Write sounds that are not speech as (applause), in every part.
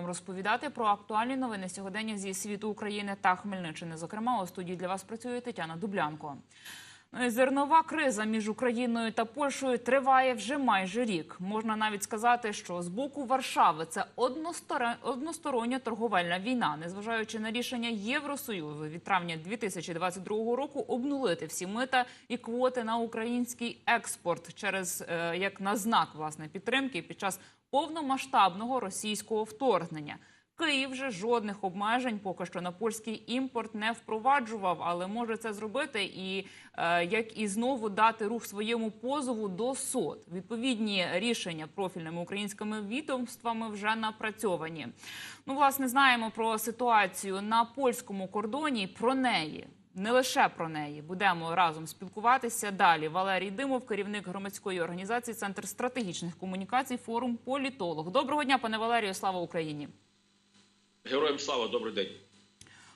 вам розповідати про актуальні новини сьогодення зі світу України та Хмельниччини. Зокрема, у студії для вас працює Тетяна Дублянко. Ну зернова криза між Україною та Польщею триває вже майже рік. Можна навіть сказати, що з боку Варшави це одностороння торговельна війна, незважаючи на рішення Євросоюзу від травня 2022 року обнулити всі мита і квоти на український експорт через е, як на знак власне підтримки під час повномасштабного російського вторгнення. Київ же жодних обмежень поки що на польський імпорт не впроваджував, але може це зробити і е, як і знову дати рух своєму позову до СОД. Відповідні рішення профільними українськими відомствами вже напрацьовані. Ну, власне, знаємо про ситуацію на польському кордоні. Про неї не лише про неї будемо разом спілкуватися далі. Валерій Димов, керівник громадської організації Центр стратегічних комунікацій, форум політолог. Доброго дня, пане Валерію. Слава Україні. Героям слава, добрий день.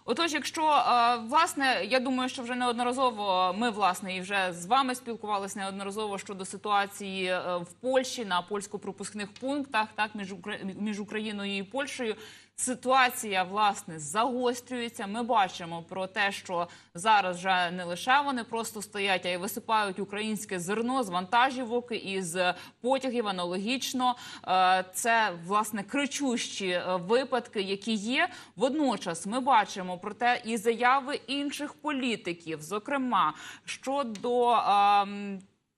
Отож, якщо е, власне, я думаю, що вже неодноразово ми власне і вже з вами спілкувалися неодноразово щодо ситуації е, в Польщі на польсько-пропускних пунктах, так між між Україною і Польщею. Ситуація власне загострюється. Ми бачимо про те, що зараз вже не лише вони просто стоять, а й висипають українське зерно з вантажівок із потягів. Аналогічно Е, це власне кричущі е, випадки, які є. Водночас ми бачимо про те і заяви інших політиків, зокрема щодо.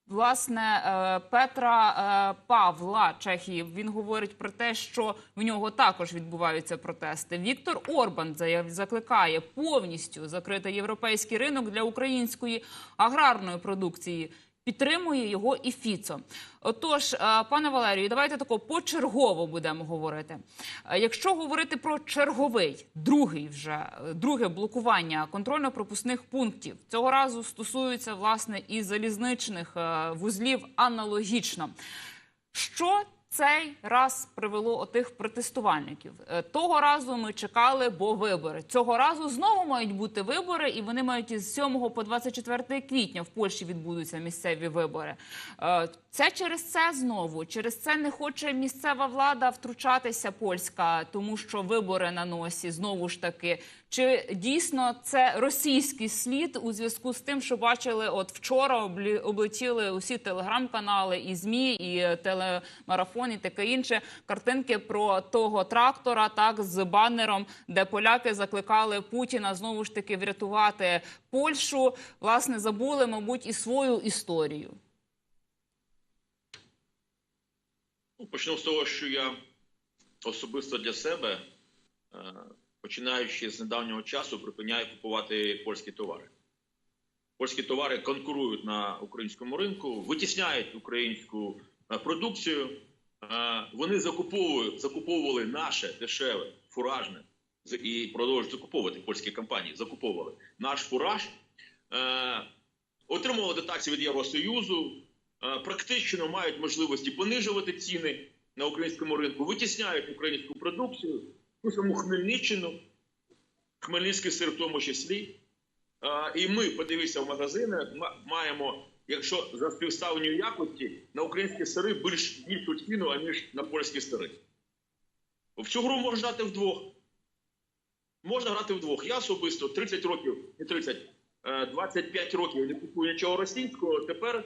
Власне, е, Петра е, Павла Чехії він говорить про те, що в нього також відбуваються протести. Віктор Орбан закликає повністю закрити європейський ринок для української аграрної продукції. Підтримує його і Фіцо. Отож, е, пане Валерію, давайте тако почергово будемо говорити. Е, Якщо говорити про черговий, другий вже е, друге блокування контрольно-пропускних пунктів цього разу стосується власне і залізничних вузлів аналогічно. Що цей раз привело отих протестувальників? Е, Того разу ми чекали, бо вибори. Цього разу знову мають бути вибори, і вони мають із 7 по 24 квітня в Польщі відбудуться місцеві вибори. Це через це знову. Через це не хоче місцева влада втручатися польська, тому що вибори на носі знову ж таки. Чи дійсно це російський слід у зв'язку з тим, що бачили, от вчора облетіли усі телеграм-канали, і змі, і телемарафон, і таке інше картинки про того трактора, так з банером, де поляки закликали Путіна знову ж таки врятувати Польщу. Власне, забули, мабуть, і свою історію. Ну, почну з того, що я особисто для себе, е, починаючи з недавнього часу, припиняю купувати польські товари. Польські товари конкурують на українському ринку, витісняють українську е, продукцію. Е, Вони закуповують, закуповували наше дешеве, фуражне і продовжують закуповувати польські компанії. Закуповували наш фураж, отримували дотації від Євросоюзу, практично мають можливості понижувати ціни на українському ринку, витісняють українську продукцію, ту саму Хмельниччину, Хмельницький сир в тому числі. Е, І ми, подивіться, в магазинах ма- маємо, якщо за співставлення якості, на українські сири більш більшу ціну, аніж на польські сири. В цю гру можна грати вдвох. Можна грати вдвох. Я особисто 30 років, не 30, е, 25 років не купую нічого російського. Тепер е,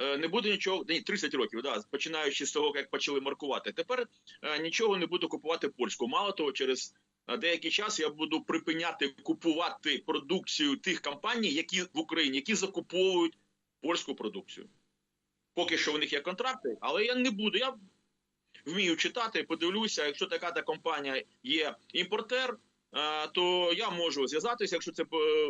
не буде нічого, ні, 30 років, да, починаючи з того, як почали маркувати. Тепер е, нічого не буду купувати польську. Мало того, через е, деякий час я буду припиняти купувати продукцію тих компаній, які в Україні, які закуповують польську продукцію. Поки що в них є контракти, але я не буду. Я вмію читати, подивлюся, якщо така та компанія є імпортер. е, То я можу зв'язатися, якщо це е,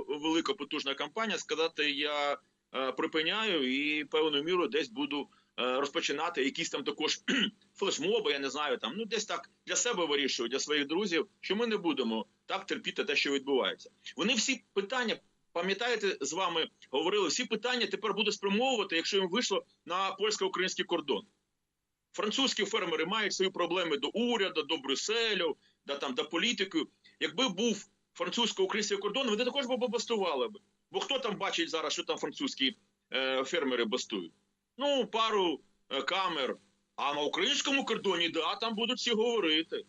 велика потужна компанія, сказати, я е, припиняю і певною мірою десь буду е, розпочинати якісь там також (clears throat) флешмоби, я не знаю, там ну десь так для себе вирішую, для своїх друзів, що ми не будемо так терпіти те, що відбувається. Вони всі питання, пам'ятаєте, з вами говорили, всі питання тепер будуть спрямовувати, якщо їм вийшло на польсько-український кордон. Французькі фермери мають свої проблеми до уряду, до Брюсселю, до, там, до політики. Якби був французько-український кордон, вони також би бастували б. Бо хто там бачить зараз, що там французькі е, фермери бастують? Ну, пару е, камер. А на українському кордоні, да, там будуть всі говорити.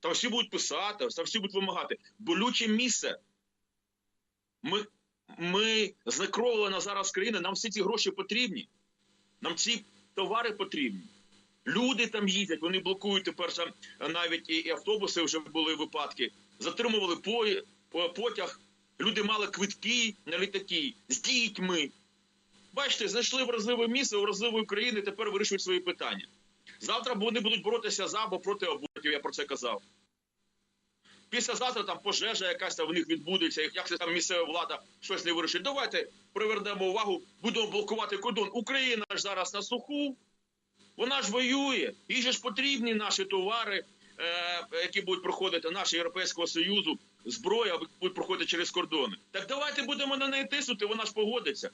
Там всі будуть писати, там всі будуть вимагати. Болюче місце. Ми, ми знекровлена зараз країна, нам всі ці гроші потрібні. Нам ці товари потрібні. Люди там їздять, вони блокують тепер навіть і, автобуси вже були випадки. Затримували по, по- потяг. Люди мали квитки на літаки з дітьми. Бачите, знайшли вразливе місце, вразливої країни, тепер вирішують свої питання. Завтра вони будуть боротися за або проти абортів, я про це казав. Післязавтра там пожежа якась там в них відбудеться, як це там місцева влада щось не вирішить. Давайте привернемо увагу, будемо блокувати кордон. Україна ж зараз на суху, вона ж воює, їй же ж потрібні наші товари, які будуть проходити наші Європейського Союзу, зброя будуть проходити через кордони. Так давайте будемо на неї тиснути, вона ж погодиться.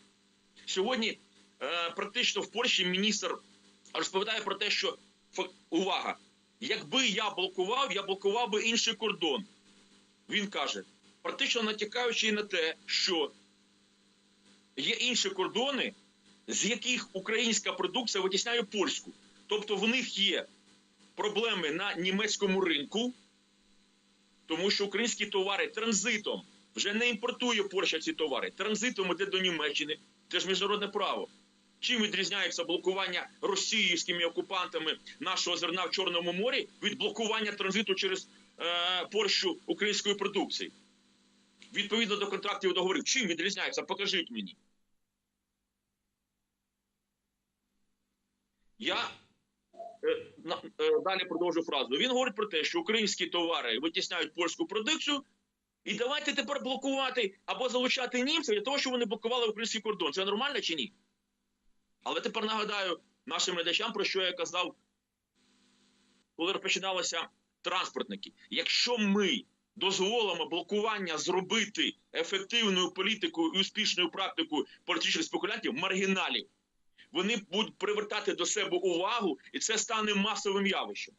Сьогодні е, практично в Польщі міністр розповідає про те, що увага, якби я блокував, я блокував би інший кордон. Він каже, практично натякаючи на те, що є інші кордони, з яких українська продукція витісняє польську. Тобто в них є проблеми на німецькому ринку, тому що українські товари транзитом вже не імпортує Польща ці товари. Транзитом іде до Німеччини. Це ж міжнародне право. Чим відрізняється блокування російськими окупантами нашого зерна в Чорному морі від блокування транзиту через е, Польщу української продукції? Відповідно до контрактів договорів. Чим відрізняється? Покажіть мені. Я далі продовжу фразу. Він говорить про те, що українські товари витісняють польську продукцію, і давайте тепер блокувати або залучати німців для того, щоб вони блокували український кордон. Це нормально чи ні? Але тепер нагадаю нашим глядачам, про що я казав, коли розпочиналися транспортники. Якщо ми дозволимо блокування зробити ефективною політикою і успішною практикою політичних спекулянтів, маргіналів, вони будуть привертати до себе увагу, і це стане масовим явищем.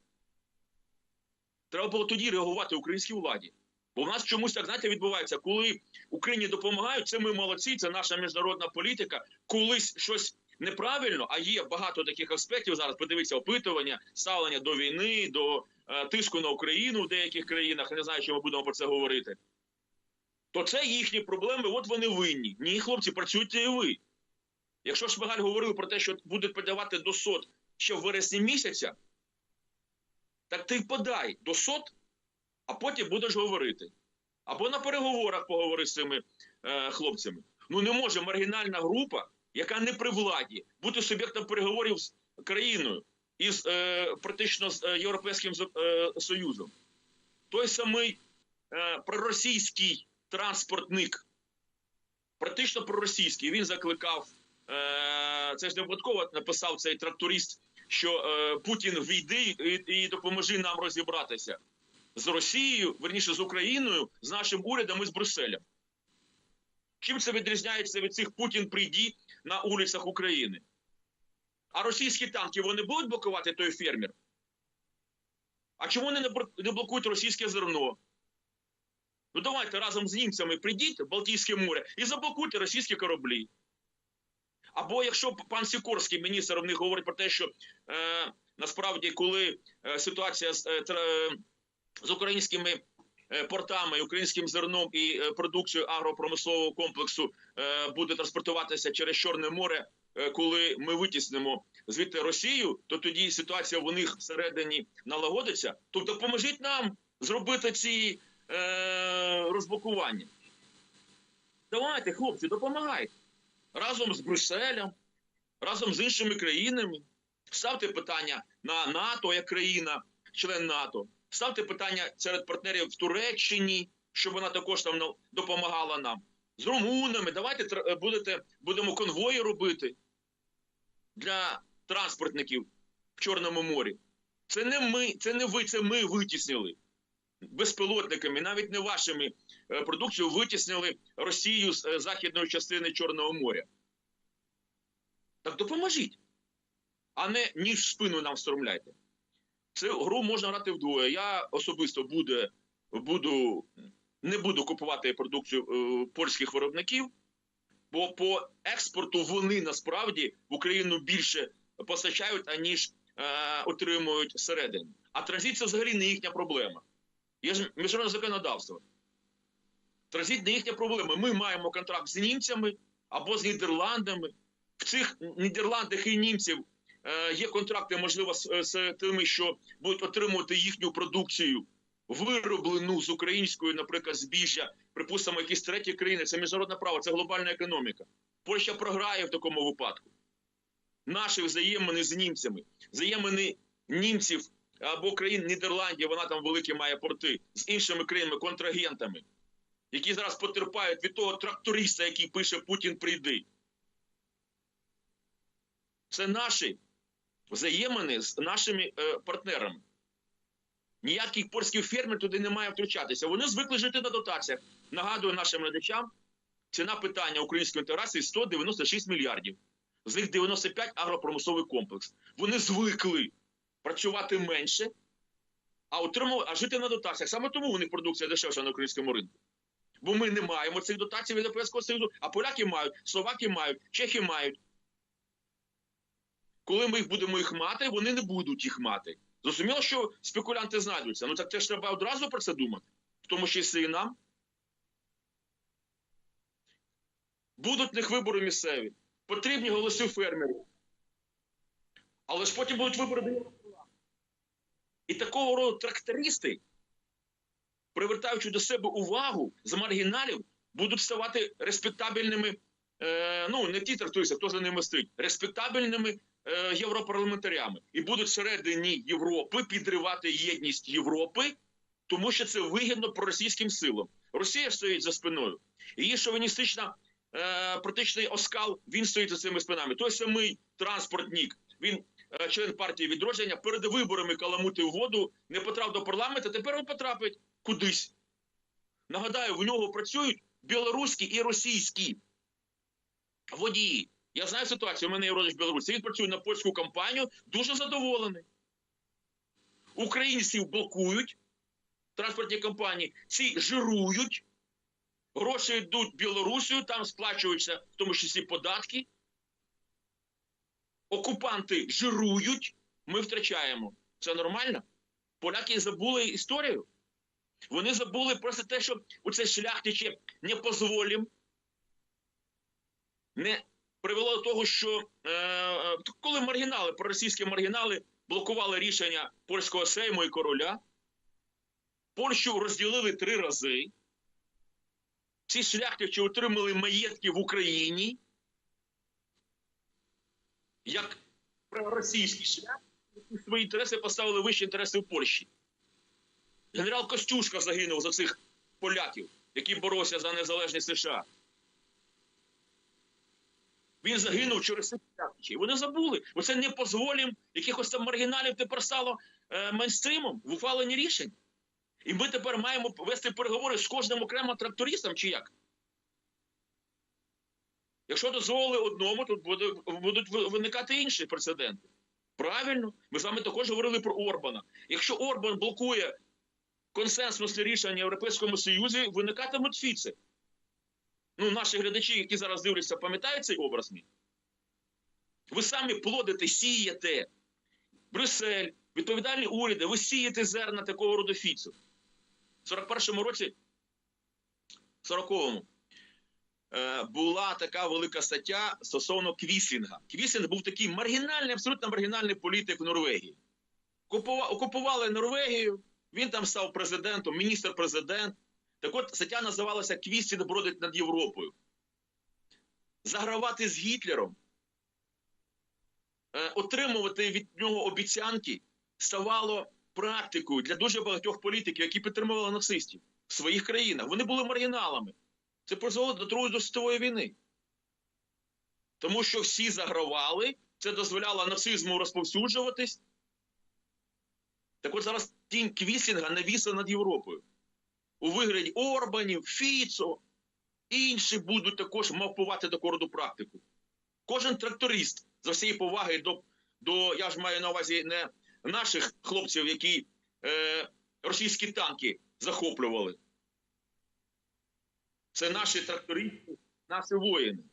Треба було тоді реагувати українській владі. Бо в нас чомусь так знаєте відбувається, коли Україні допомагають, це ми молодці, це наша міжнародна політика. Колись щось неправильно, а є багато таких аспектів зараз. Подивіться, опитування, ставлення до війни, до е, тиску на Україну в деяких країнах. Не знаю, чи ми будемо про це говорити. То це їхні проблеми, от вони винні. Ні, хлопці, працюйте і ви. Якщо Шмигаль говорив про те, що будуть подавати до сот ще в вересні місяця, так ти подай до сот, а потім будеш говорити. Або на переговорах поговори з цими е, хлопцями. Ну не може маргінальна група, яка не при владі, бути суб'єктом переговорів з країною із е, практично з е, Європейським е, Союзом. Той самий е, проросійський транспортник, практично проросійський, він закликав, це ж не випадково написав цей тракторист, що е, Путін війди і, і допоможи нам розібратися з Росією, верніше з Україною, з нашим урядом і з Брюсселем. Чим це відрізняється від цих Путін прийді на вулицях України? А російські танки вони будуть блокувати той фермер? А чому вони не блокують російське зерно? Ну давайте разом з німцями прийдіть в Балтійське море і заблокуйте російські кораблі. Або якщо пан Сікорський, міністр, в них говорить про те, що е, насправді, коли е, ситуація з, е, з українськими е, портами, українським зерном і е, продукцією агропромислового комплексу е, буде транспортуватися через Чорне море, е, коли ми витіснимо звідти Росію, то тоді ситуація у них всередині налагодиться. То допоможіть нам зробити ці е, розблокування. Давайте, хлопці, допомагайте разом з Брюсселем, разом з іншими країнами. Ставте питання на НАТО як країна, член НАТО. Ставте питання серед партнерів в Туреччині, щоб вона також там допомагала нам. З румунами. Давайте е, будете, будемо конвої робити для транспортників в Чорному морі. Це не ми, це не ви, це ми витіснили безпілотниками, навіть не вашими е, продукцією витіснили Росію з е, західної частини Чорного моря. Так допоможіть, а не ніж в спину нам стромляйте. Цю гру можна грати вдвоє. Я особисто буде, буду, не буду купувати продукцію е, польських виробників, бо по експорту вони насправді в Україну більше постачають, аніж е, отримують всередині. А транзит це взагалі не їхня проблема. Є ж міжнародне законодавство. Транзит не їхня проблема. Ми маємо контракт з німцями або з Нідерландами. В цих Нідерландах і німців е, є контракти, можливо, з, з тими, що будуть отримувати їхню продукцію, вироблену з української, наприклад, збіжжя, припустимо, якісь треті країни. Це міжнародне право, це глобальна економіка. Польща програє в такому випадку. Наші взаємини з німцями, взаємини німців або країн Нідерландів, вона там великі має порти з іншими країнами, контрагентами, які зараз потерпають від того тракториста, який пише Путін прийди. Це наші взаємини з нашими е, партнерами. Ніякий польський фермер туди не має втручатися. Вони звикли жити на дотаціях. Нагадую нашим глядачам, ціна питання української інтеграції 196 мільярдів. З них 95 агропромисловий комплекс. Вони звикли працювати менше, а отримувати, а жити на дотаціях. Саме тому у них продукція дешевша на українському ринку. Бо ми не маємо цих дотацій від Європейського Союзу, а поляки мають, словаки мають, чехи мають. Коли ми їх будемо їх мати, вони не будуть їх мати. Зрозуміло, що спекулянти знайдуться. Ну так теж треба одразу про це думати, в тому числі і нам. Будуть в них вибори місцеві, потрібні голоси фермерів. Але ж потім будуть вибори. І такого роду трактористи, привертаючи до себе увагу з маргіналів, будуть ставати респектабельними, е, ну не ті трактористи, хто за ними стоїть, респектабельними е, європарламентарями. І будуть всередині Європи підривати єдність Європи, тому що це вигідно проросійським силам. Росія стоїть за спиною. Її шовіністична е, практичний оскал, він стоїть за цими спинами. Той самий транспортник, він член партії відродження, перед виборами каламутив воду, не потрапив до парламенту, тепер він потрапить кудись. Нагадаю, в нього працюють білоруські і російські водії. Я знаю ситуацію, у мене є родич білорусі. Він працює на польську компанію, дуже задоволений. Українців блокують транспортні компанії, ці жирують, гроші йдуть Білорусію, там сплачуються в тому числі податки. Окупанти жирують, ми втрачаємо. Це нормально? Поляки забули історію. Вони забули просто те, що у це шляхтиче не позволім, не привело до того, що е, е, коли маргінали, проросійські маргінали блокували рішення польського сейму і короля, Польщу розділили три рази. Ці шляхтичі отримали маєтки в Україні, як проросійський шлях, які свої інтереси поставили вищі інтереси в Польщі. Генерал Костюшка загинув за цих поляків, які боровся за незалежність США. Він загинув через цих шляхтичів. Вони забули. Бо це не дозволім якихось там маргіналів тепер стало е, мейнстримом в ухваленні рішень. І ми тепер маємо вести переговори з кожним окремо трактористом чи як? Якщо дозволили одному, то будуть виникати інші прецеденти. Правильно, ми з вами також говорили про Орбана. Якщо Орбан блокує консенсусне рішення в Європейському Союзі, виникатимуть фіци. Ну, наші глядачі, які зараз дивляться, пам'ятають цей образ мій? Ви самі плодите, сієте Брюссель, відповідальні уряди, ви сієте зерна такого роду фіцу. В 41-му році, 40-му, е, була така велика стаття стосовно Квісінга. Квісінг був такий маргінальний, абсолютно маргінальний політик в Норвегії. Окупували Норвегію, він там став президентом, міністр-президент. Так от стаття називалася Квістінг бродить над Європою. Загравати з Гітлером, е, отримувати від нього обіцянки ставало практикою для дуже багатьох політиків, які підтримували нацистів в своїх країнах. Вони були маргіналами. Це призвело до Другої світової війни. Тому що всі загравали, це дозволяло нацизму розповсюджуватись. Так от зараз тінь Квісінга навісла над Європою. У вигляді Орбанів, Фіцо, інші будуть також мавпувати таку роду практику. Кожен тракторист за всієї поваги до, до я ж маю на увазі не наших хлопців, які е, російські танки захоплювали. Це наші трактористи, наші воїни.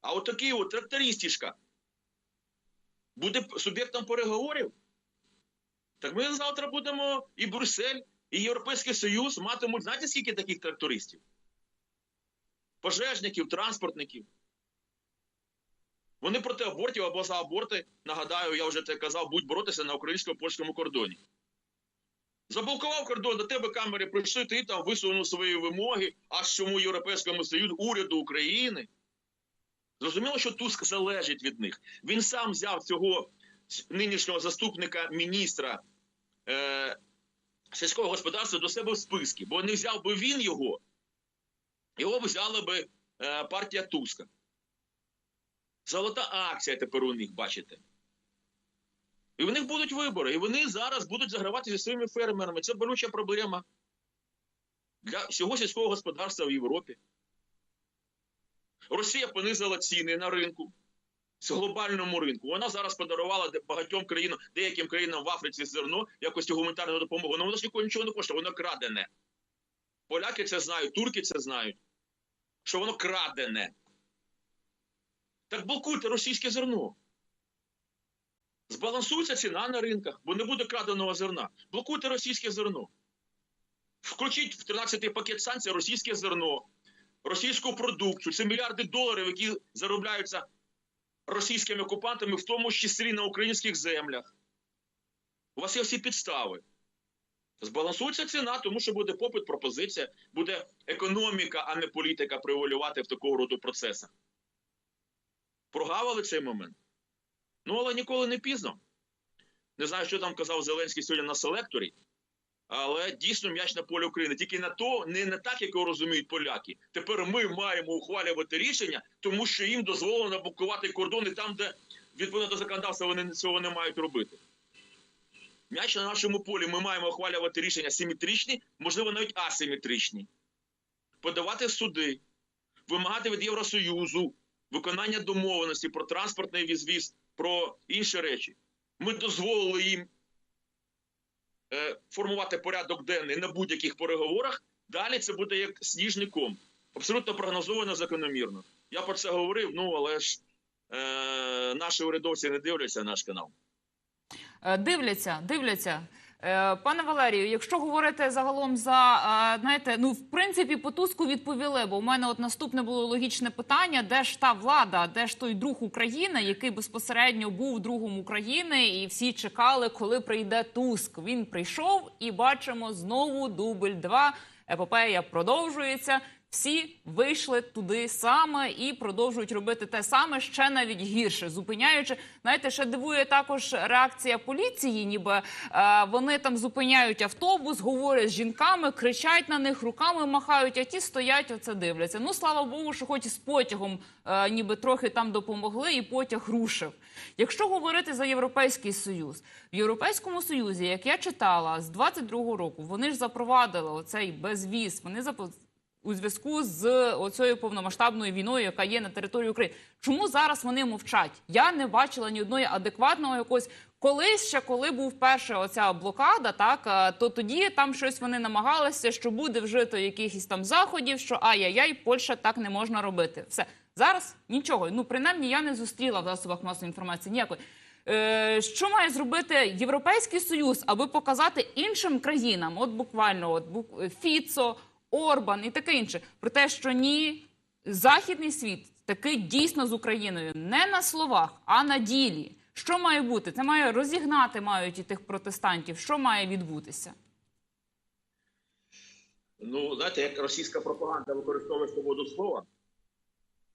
А от такий от трактористішка буде суб'єктом переговорів. Так ми завтра будемо і Брюссель, і Європейський Союз матимуть, знаєте, скільки таких трактористів? Пожежників, транспортників. Вони проти абортів або за аборти, нагадаю, я вже це казав, будуть боротися на українсько-польському кордоні. Заблокував кордон, до тебе камери прийшли, ти там висунув свої вимоги, аж чому Європейському Союзу, уряду України. Зрозуміло, що Туск залежить від них. Він сам взяв цього нинішнього заступника міністра е, сільського господарства до себе в списки, бо не взяв би він його, його взяла би е, партія Туска. Золота акція тепер у них, бачите. І в них будуть вибори, і вони зараз будуть загравати зі своїми фермерами. Це болюча проблема для всього сільського господарства в Європі. Росія понизила ціни на ринку з глобальному ринку. Вона зараз подарувала багатьом країнам, деяким країнам в Африці зерно якості гуманітарної допомоги. Ну воно ж нікого нічого не коштує, воно крадене. Поляки це знають, турки це знають, що воно крадене. Так блокуйте російське зерно. Збалансується ціна на ринках, бо не буде краденого зерна. Блокуйте російське зерно. Включіть в 13-й пакет санкцій російське зерно, російську продукцію. Це мільярди доларів, які заробляються російськими окупантами, в тому числі на українських землях. У вас є всі підстави. Збалансується ціна, тому що буде попит, пропозиція, буде економіка, а не політика приволювати в такого роду процесах. Прогавили цей момент. Ну, але ніколи не пізно. Не знаю, що там казав Зеленський сьогодні на селекторі, але дійсно м'яч на полі України. Тільки на то, не, не так, як його розуміють поляки. Тепер ми маємо ухвалювати рішення, тому що їм дозволено блокувати кордони там, де відповідно до законодавства вони цього не мають робити. М'яч на нашому полі ми маємо ухвалювати рішення симетричні, можливо, навіть асиметричні. Подавати суди, вимагати від Євросоюзу виконання домовленості про транспортний візвіз, про інші речі. Ми дозволили їм е, формувати порядок денний на будь-яких переговорах. Далі це буде як сніжний ком. Абсолютно прогнозовано закономірно. Я про це говорив, ну але ж е, наші урядовці не дивляться наш канал. Е, Дивляться, дивляться. Е, Пане Валерію, якщо говорити загалом за е, знаєте, ну в принципі по Туску відповіли, бо у мене от наступне було логічне питання: де ж та влада, де ж той друг України, який безпосередньо був другом України, і всі чекали, коли прийде Туск. Він прийшов, і бачимо знову дубль 2 Епопея продовжується. Всі вийшли туди саме і продовжують робити те саме ще навіть гірше, зупиняючи. Знаєте, ще дивує також реакція поліції, ніби е, вони там зупиняють автобус, говорять з жінками, кричать на них, руками махають, а ті стоять, оце дивляться. Ну слава Богу, що хоч з потягом е, ніби трохи там допомогли, і потяг рушив. Якщо говорити за європейський союз, в європейському союзі, як я читала, з 22-го року вони ж запровадили оцей безвіз. Вони у зв'язку з оцією повномасштабною війною, яка є на території України. Чому зараз вони мовчать? Я не бачила ні одної адекватного якогось. Колись ще коли був перша оця блокада, так е, то тоді там щось вони намагалися, що буде вжито якихось там заходів, що ай-яй-яй, Польща так не можна робити. Все зараз нічого. Ну принаймні я не зустріла в засобах масової інформації ніякої. Е, що має зробити Європейський Союз, аби показати іншим країнам, от буквально от Фіцо, Орбан і таке інше, про те, що ні, західний світ таки дійсно з Україною не на словах, а на ділі. Що має бути? Це має розігнати мають і тих протестантів. Що має відбутися? Ну, знаєте, як російська пропаганда використовує свободу слова,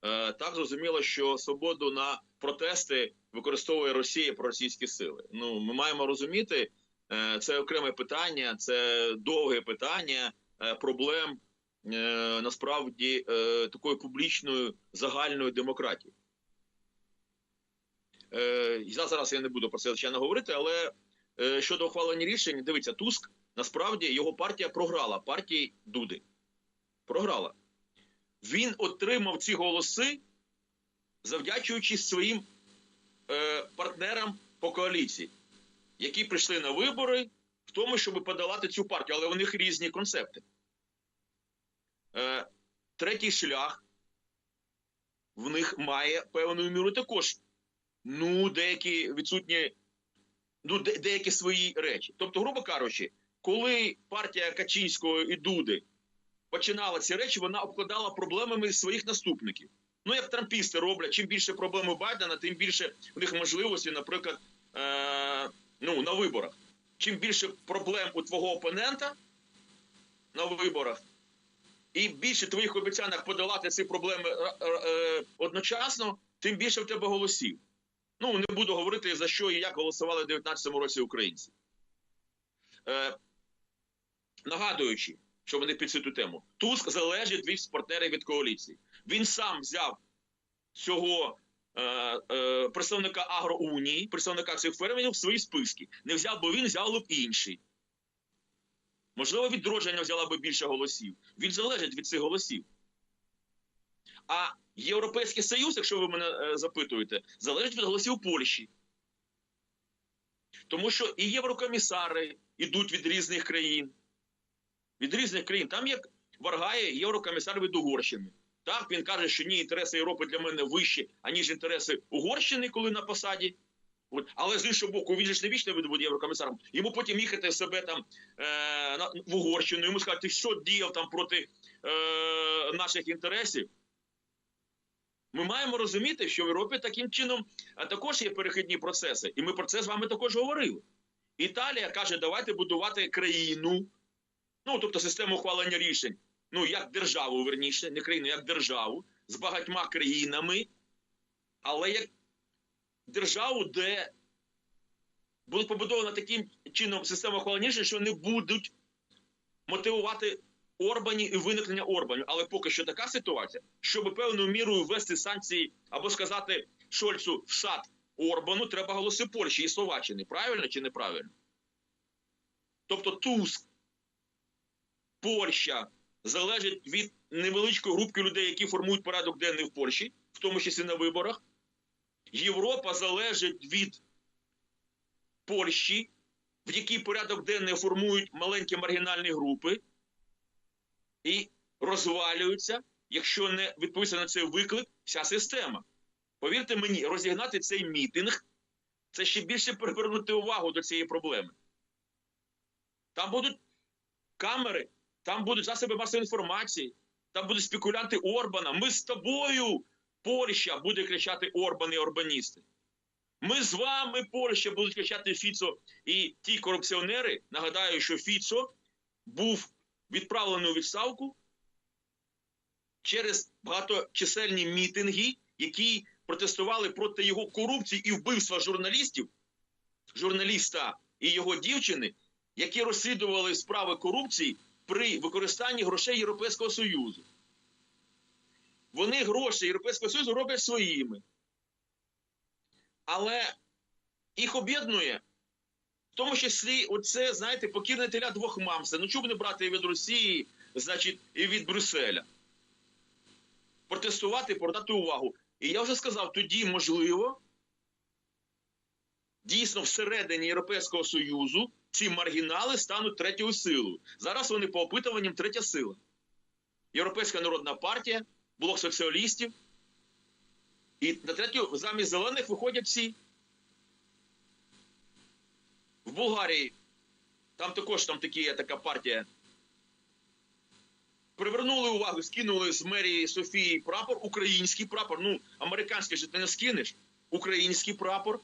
е, так зрозуміло, що свободу на протести використовує Росія про російські сили. Ну, ми маємо розуміти, е, це окреме питання, це довге питання проблем е, насправді е, такої публічної загальної демократії. Е, я зараз я не буду про це звичайно говорити, але е, щодо ухвалення рішень, дивіться, Туск насправді його партія програла партії Дуди. Програла. Він отримав ці голоси, завдячуючи своїм е, партнерам по коаліції, які прийшли на вибори в тому, щоб подолати цю партію, але у них різні концепти. Е, третій шлях в них має певною мірою також. Ну, деякі відсутні, ну, де, деякі свої речі. Тобто, грубо кажучи, коли партія Качинського і Дуди починала ці речі, вона обкладала проблемами своїх наступників. Ну, як трампісти роблять, чим більше проблем у Байдена, тим більше в них можливості, наприклад, е- ну, на виборах. Чим більше проблем у твого опонента на виборах, і більше твоїх обіцянок подолати ці проблеми е- е- одночасно, тим більше в тебе голосів. Ну, не буду говорити, за що і як голосували в 2019 році українці. Е, нагадуючи, що вони під цю тему, Туск залежить від партнерів від коаліції. Він сам взяв цього е, е, представника агроунії, представника цих фермерів в свої списки. Не взяв, бо він взяв б інший. Можливо, відродження взяла би більше голосів. Він залежить від цих голосів. А Європейський Союз, якщо ви мене е, запитуєте, залежить від голосів Польщі. Тому що і єврокомісари йдуть від різних країн. Від різних країн. Там є Варгає єврокомісар від Угорщини. Так, він каже, що ні, інтереси Європи для мене вищі, аніж інтереси Угорщини, коли на посаді. От. Але з іншого боку, він ж не вічно буде єврокомісаром. Йому потім їхати себе там е, на, в Угорщину, йому сказати, ти що діяв там проти е, наших інтересів. Ми маємо розуміти, що в Європі таким чином також є перехідні процеси. І ми про це з вами також говорили. Італія каже, давайте будувати країну, ну тобто систему ухвалення рішень, ну як державу, верніше, не країну, як державу, з багатьма країнами, але як державу, де буде побудована таким чином система ухвалення що не будуть мотивувати Орбанів і виникнення Орбанів. Але поки що така ситуація, щоб певною мірою ввести санкції або сказати Шольцу в сад Орбану, треба голоси Польщі і Словаччини. Правильно чи неправильно? Тобто Туск, Польща залежить від невеличкої групки людей, які формують порядок денний в Польщі, в тому числі на виборах. Європа залежить від Польщі, в якій порядок денний формують маленькі маргінальні групи і розвалюються, якщо не відповісти на цей виклик, вся система. Повірте мені, розігнати цей мітинг це ще більше привернути увагу до цієї проблеми. Там будуть камери, там будуть засоби масової інформації, там будуть спекулянти Орбана. Ми з тобою, Польща, буде кричати Орбан і Орбаністи. Ми з вами, Польща, будуть кричати Фіцо і ті корупціонери. Нагадаю, що Фіцо був відправлений у відставку через багаточисельні мітинги, які протестували проти його корупції і вбивства журналістів, журналіста і його дівчини, які розслідували справи корупції при використанні грошей Європейського Союзу. Вони гроші Європейського Союзу роблять своїми. Але їх об'єднує в тому числі, оце, знаєте, покірне теля двох мам. Все. Ну чому не брати від Росії, значить, і від Брюсселя? Протестувати, повертати увагу. І я вже сказав, тоді можливо, дійсно всередині Європейського Союзу ці маргінали стануть третьою силою. Зараз вони по опитуванням третя сила. Європейська народна партія, блок соціалістів. І на третю замість зелених виходять всі. В Болгарії там також там такі, є така партія. Привернули увагу, скинули з мерії Софії прапор, український прапор. Ну, американський же ти не скинеш. Український прапор.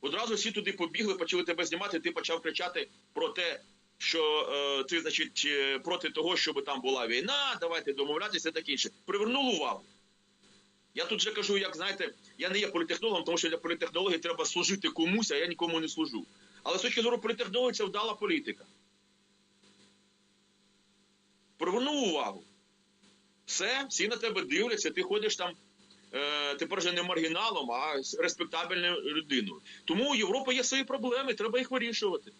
Одразу всі туди побігли, почали тебе знімати, ти почав кричати про те, що е, ти, значить, е, проти того, щоб там була війна, давайте домовлятися таке інше. Привернули увагу. Я тут же кажу, як знаєте, я не є політехнологом, тому що для політехнології треба служити комусь, а я нікому не служу. Але з точки зору політехнології це вдала політика. Привернув увагу. Все, всі на тебе дивляться, ти ходиш там тепер вже не маргіналом, а респектабельною людиною. Тому у Європи є свої проблеми, треба їх вирішувати.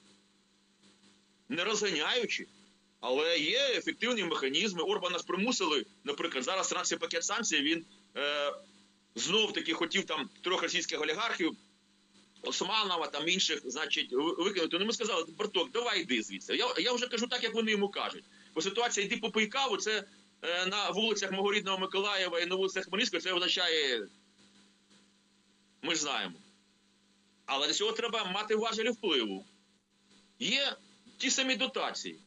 Не розганяючи. Але є ефективні механізми. Орбана ж примусили, наприклад, зараз санкцій пакет санкцій, він е, знов таки хотів там трьох російських олігархів, Османова, там інших, значить, викинути. Ну ми сказали, Барток, давай йди звідси. Я, я вже кажу так, як вони йому кажуть. Бо ситуація йди попий каву, це е, на вулицях мого рідного Миколаєва і на вулицях Хмельницького, це означає. Ми ж знаємо. Але для цього треба мати важелі впливу. Є ті самі дотації.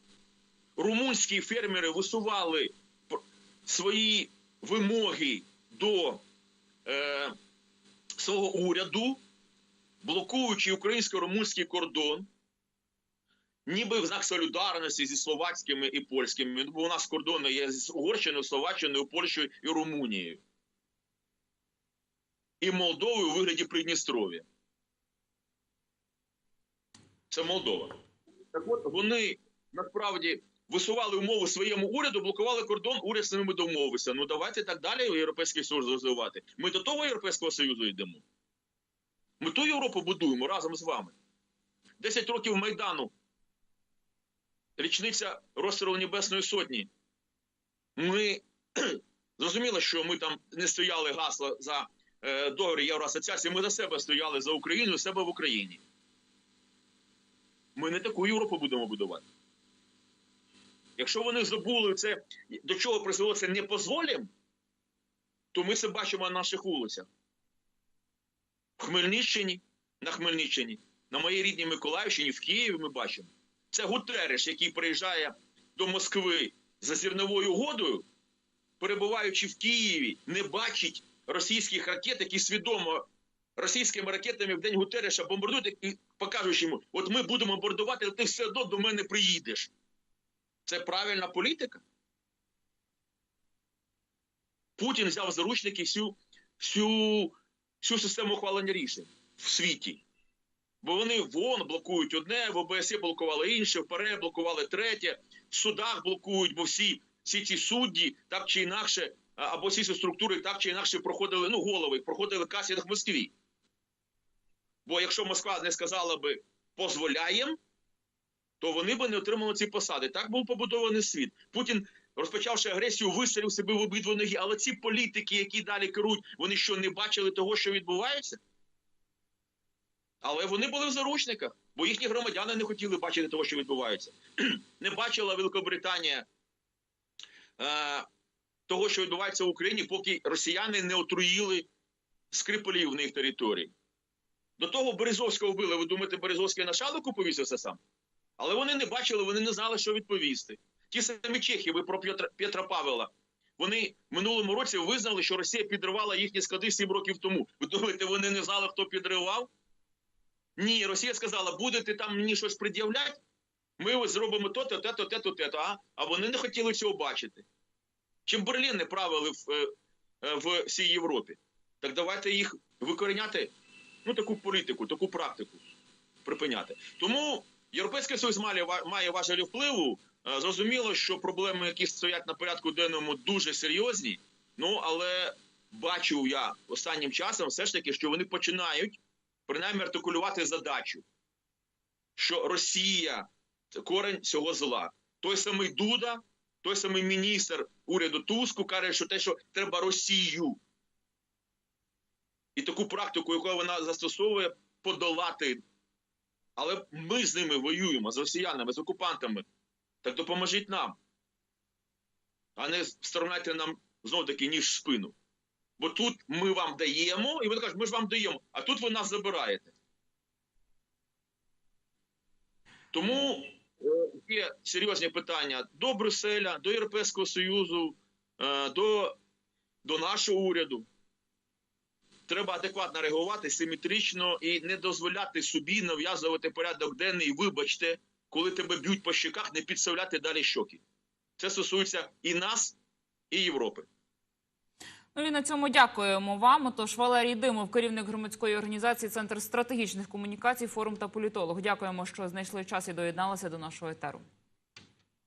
Румунські фермери висували свої вимоги до е, свого уряду, блокуючи українсько-румунський кордон, ніби в знак солідарності зі словацькими і польськими. Бо у нас кордони є з Угорщиною, Словаччиною, Польщею і Румунією. І Молдовою у вигляді Придністров'я. Це Молдова. Так от вони насправді висували умови своєму уряду, блокували кордон, уряд з ними домовився. Ну давайте так далі Європейський Союз розвивати. Ми до того Європейського Союзу йдемо. Ми ту Європу будуємо разом з вами. Десять років Майдану. Річниця розстрілу Небесної Сотні. Ми (clears throat) зрозуміло, що ми там не стояли гасла за е, договір Євроасоціації, ми за себе стояли за Україну, себе в Україні. Ми не таку Європу будемо будувати. Якщо вони забули це, до чого призвело це не позволім, то ми це бачимо на наших вулицях. В Хмельниччині, на Хмельниччині, на моїй рідній Миколаївщині, в Києві ми бачимо. Це Гутереш, який приїжджає до Москви за зірновою угодою, перебуваючи в Києві, не бачить російських ракет, які свідомо російськими ракетами в день Гутереша бомбардують і покажуть йому, от ми будемо бомбардувати, але ти все одно до мене приїдеш. Це правильна політика? Путін взяв заручники всю, всю, всю систему ухвалення рішень в світі. Бо вони в ООН блокують одне, в ОБСЄ блокували інше, в ПАРЕ блокували третє, в судах блокують, бо всі, всі ці судді так чи інакше, або всі ці структури так чи інакше проходили, ну, голови, проходили кастинг в Москві. Бо якщо Москва не сказала би позволяєм, то вони би не отримали ці посади. Так був побудований світ. Путін, розпочавши агресію, вистрілив себе в обидві ноги. Але ці політики, які далі керують, вони що не бачили того, що відбувається? Але вони були в заручниках, бо їхні громадяни не хотіли бачити того, що відбувається. (clears throat) не бачила Великобританія е, того, що відбувається в Україні, поки росіяни не отруїли Скриполів в них території. До того Березовського вбили. Ви думаєте, Березовський на шалику повісився сам? Але вони не бачили, вони не знали, що відповісти. Ті самі чехи, ви про Петра, Петра Павела. Вони минулому році визнали, що Росія підривала їхні склади сім років тому. Ви думаєте, вони не знали, хто підривав? Ні, Росія сказала, будете там мені щось пред'являти, ми зробимо то-то, те-то, те-то, те-то. А? а вони не хотіли цього бачити. Чим Берлін не правили в, е, е, в всій Європі. Так давайте їх викореняти, ну, таку політику, таку практику припиняти. Тому Європейський Союз має, має важелі впливу. Е, Зрозуміло, що проблеми, які стоять на порядку денному, дуже серйозні. Ну, але бачу я останнім часом все ж таки, що вони починають принаймні артикулювати задачу, що Росія це корень цього зла. Той самий Дуда, той самий міністр уряду Туску каже, що те, що треба Росію. І таку практику, яку вона застосовує, подолати. Але ми з ними воюємо, з росіянами, з окупантами. Так допоможіть нам. А не вставляйте нам знов таки ніж в спину. Бо тут ми вам даємо, і ви кажете, ми ж вам даємо, а тут ви нас забираєте. Тому е, є серйозні питання до Брюсселя, до Європейського Союзу, е, до, до нашого уряду. Треба адекватно реагувати симетрично і не дозволяти собі нав'язувати порядок денний, вибачте, коли тебе б'ють по щеках, не підставляти далі щоки. Це стосується і нас, і Європи. Ну і на цьому дякуємо вам. Отож, Валерій Димов, керівник громадської організації Центр стратегічних комунікацій, форум та політолог. Дякуємо, що знайшли час і доєдналися до нашого етеру.